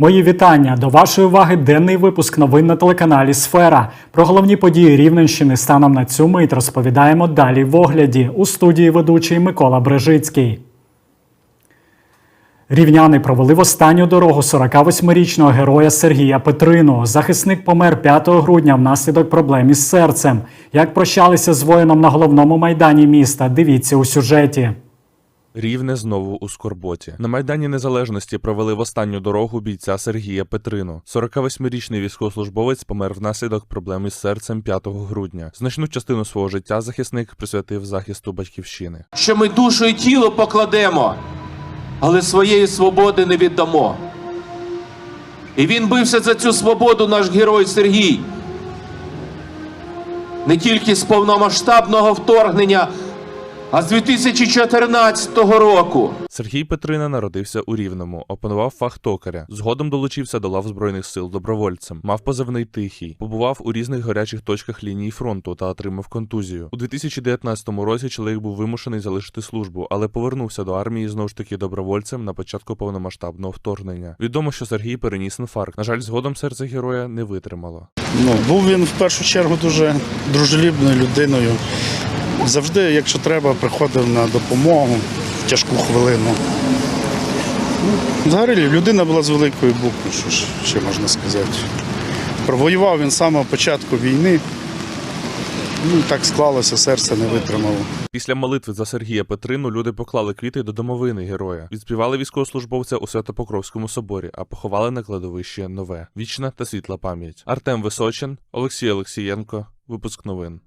Мої вітання до вашої уваги. Денний випуск новин на телеканалі Сфера. Про головні події Рівненщини станом на цю мить розповідаємо далі в огляді у студії ведучий Микола Брежицький. Рівняни провели в останню дорогу 48-річного героя Сергія Петрину. Захисник помер 5 грудня внаслідок проблем із серцем. Як прощалися з воїном на головному майдані міста? Дивіться у сюжеті. Рівне знову у скорботі. На Майдані Незалежності провели в останню дорогу бійця Сергія Петрину. 48-річний військовослужбовець помер внаслідок проблем із серцем 5 грудня. Значну частину свого життя захисник присвятив захисту батьківщини. що ми душу і тіло покладемо, але своєї свободи не віддамо. І він бився за цю свободу, наш герой Сергій. Не тільки з повномасштабного вторгнення, а з 2014 року. Сергій Петрина народився у Рівному, опанував фах токаря. Згодом долучився до лав збройних сил добровольцем. Мав позивний тихий, побував у різних гарячих точках лінії фронту та отримав контузію. У 2019 році чоловік був вимушений залишити службу, але повернувся до армії знову ж таки добровольцем на початку повномасштабного вторгнення. Відомо, що Сергій переніс інфаркт. На жаль, згодом серце героя не витримало. Ну, був він в першу чергу дуже дружелюбною людиною. Завжди, якщо треба, приходив на допомогу в тяжку хвилину. Ну, Взагалі, людина була з великої букви, що ж ще можна сказати. Провоював він з самого початку війни. Ну, так склалося, серце не витримало. Після молитви за Сергія Петрину люди поклали квіти до домовини героя, відспівали військовослужбовця у Святопокровському соборі, а поховали на кладовище нове. Вічна та світла пам'ять. Артем Височин, Олексій Олексієнко. Випуск новин.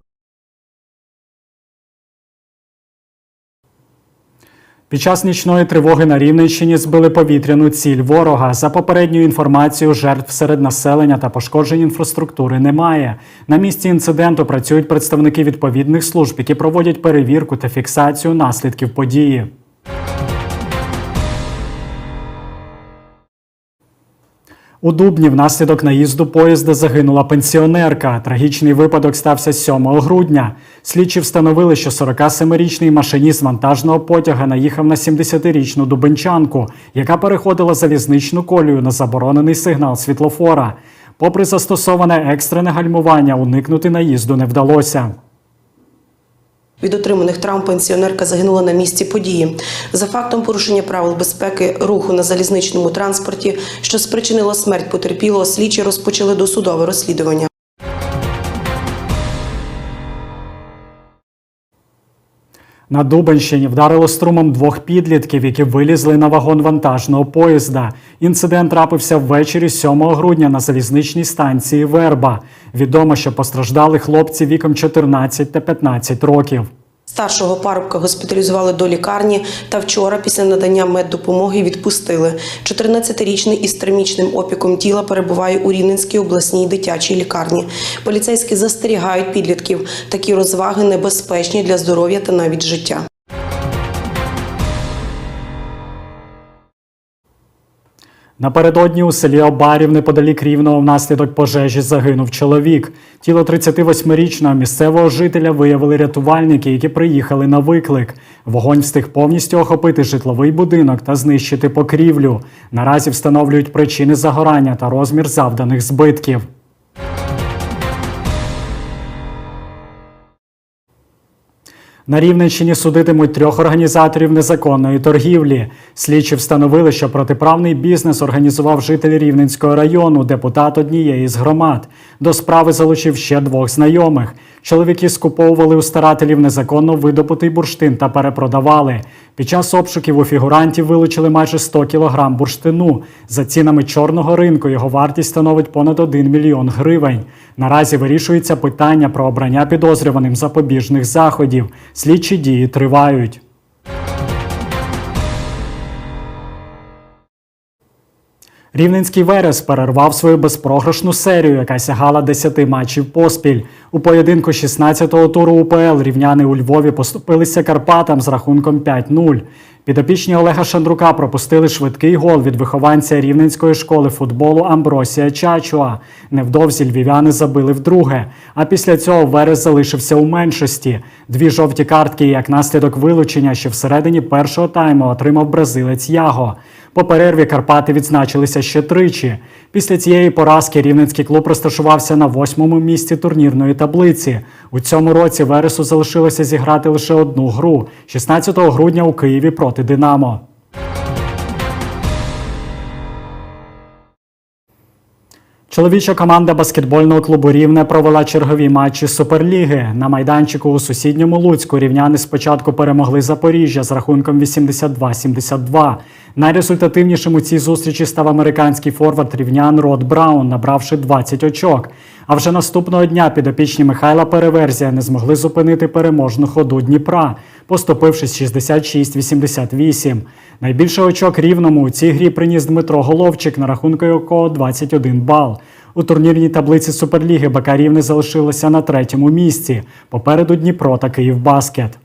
Під час нічної тривоги на Рівненщині збили повітряну ціль ворога. За попередньою інформацією, жертв серед населення та пошкоджень інфраструктури немає. На місці інциденту працюють представники відповідних служб, які проводять перевірку та фіксацію наслідків події. У Дубні внаслідок наїзду поїзда загинула пенсіонерка. Трагічний випадок стався 7 грудня. Слідчі встановили, що 47-річний машиніст вантажного потяга наїхав на 70-річну дубенчанку, яка переходила залізничну колію на заборонений сигнал світлофора. Попри застосоване екстрене гальмування, уникнути наїзду не вдалося. Від отриманих травм пенсіонерка загинула на місці події. За фактом порушення правил безпеки руху на залізничному транспорті, що спричинило смерть потерпілого, слідчі розпочали досудове розслідування. На Дубенщині вдарило струмом двох підлітків, які вилізли на вагон вантажного поїзда. Інцидент трапився ввечері 7 грудня на залізничній станції Верба. Відомо, що постраждали хлопці віком 14 та 15 років. Старшого парубка госпіталізували до лікарні та вчора, після надання меддопомоги, відпустили. 14-річний із термічним опіком тіла перебуває у Рівненській обласній дитячій лікарні. Поліцейські застерігають підлітків. Такі розваги небезпечні для здоров'я та навіть життя. Напередодні у селі Обарів неподалік Рівного внаслідок пожежі загинув чоловік. Тіло 38-річного місцевого жителя виявили рятувальники, які приїхали на виклик. Вогонь встиг повністю охопити житловий будинок та знищити покрівлю. Наразі встановлюють причини загорання та розмір завданих збитків. На Рівненщині судитимуть трьох організаторів незаконної торгівлі. Слідчі встановили, що протиправний бізнес організував житель Рівненського району, депутат однієї з громад. До справи залучив ще двох знайомих. Чоловіки скуповували у старателів незаконно видобутий бурштин та перепродавали. Під час обшуків у фігурантів вилучили майже 100 кілограм бурштину. За цінами чорного ринку його вартість становить понад 1 мільйон гривень. Наразі вирішується питання про обрання підозрюваним запобіжних заходів. Слідчі дії тривають. Рівненський Верес перервав свою безпрограшну серію, яка сягала 10 матчів поспіль. У поєдинку 16-го туру УПЛ рівняни у Львові поступилися Карпатам з рахунком 5-0. Підопічні Олега Шандрука пропустили швидкий гол від вихованця рівненської школи футболу Амбросія Чачуа. Невдовзі львів'яни забили вдруге. А після цього Верес залишився у меншості. Дві жовті картки, як наслідок вилучення, що всередині першого тайму отримав бразилець Яго. По перерві Карпати відзначилися ще тричі. Після цієї поразки рівненський клуб розташувався на восьмому місці турнірної таблиці. У цьому році Вересу залишилося зіграти лише одну гру 16 грудня у Києві проти Динамо. Чоловіча команда баскетбольного клубу Рівне провела чергові матчі Суперліги. На майданчику у сусідньому Луцьку рівняни спочатку перемогли Запоріжжя з рахунком 82-72. Найрезультативнішим у цій зустрічі став американський форвард рівнян Род Браун, набравши 20 очок. А вже наступного дня підопічні Михайла Переверзія не змогли зупинити переможну ходу Дніпра, поступившись 66-88. Найбільше очок рівному у цій грі приніс Дмитро Головчик, на рахунку якого 21 бал. У турнірній таблиці Суперліги БК Рівне залишилося на третьому місці. Попереду Дніпро та Київбаскет.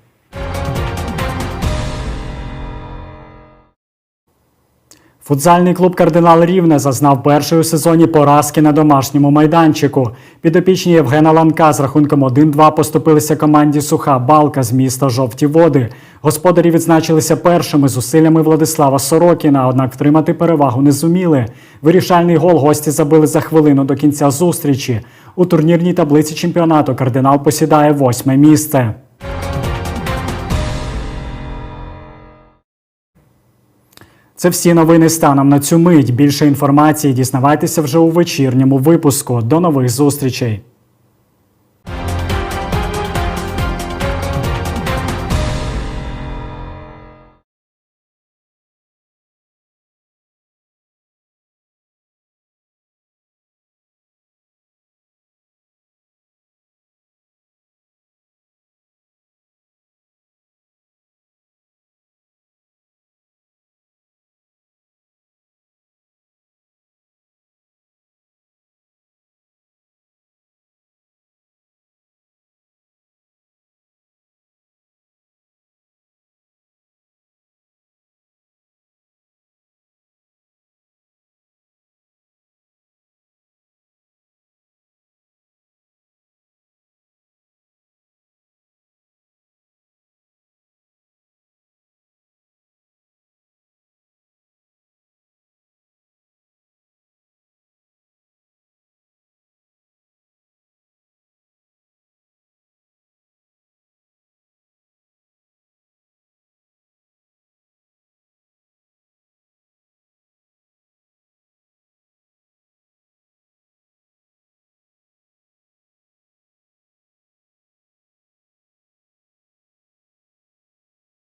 Футзальний клуб Кардинал Рівне зазнав першої у сезоні поразки на домашньому майданчику. Підопічні Євгена Ланка з рахунком 1-2 поступилися команді Суха Балка з міста Жовті Води. Господарі відзначилися першими зусиллями Владислава Сорокіна, однак втримати перевагу не зуміли. Вирішальний гол гості забили за хвилину до кінця зустрічі. У турнірній таблиці чемпіонату кардинал посідає восьме місце. Це всі новини станом на цю мить. Більше інформації дізнавайтеся вже у вечірньому випуску. До нових зустрічей.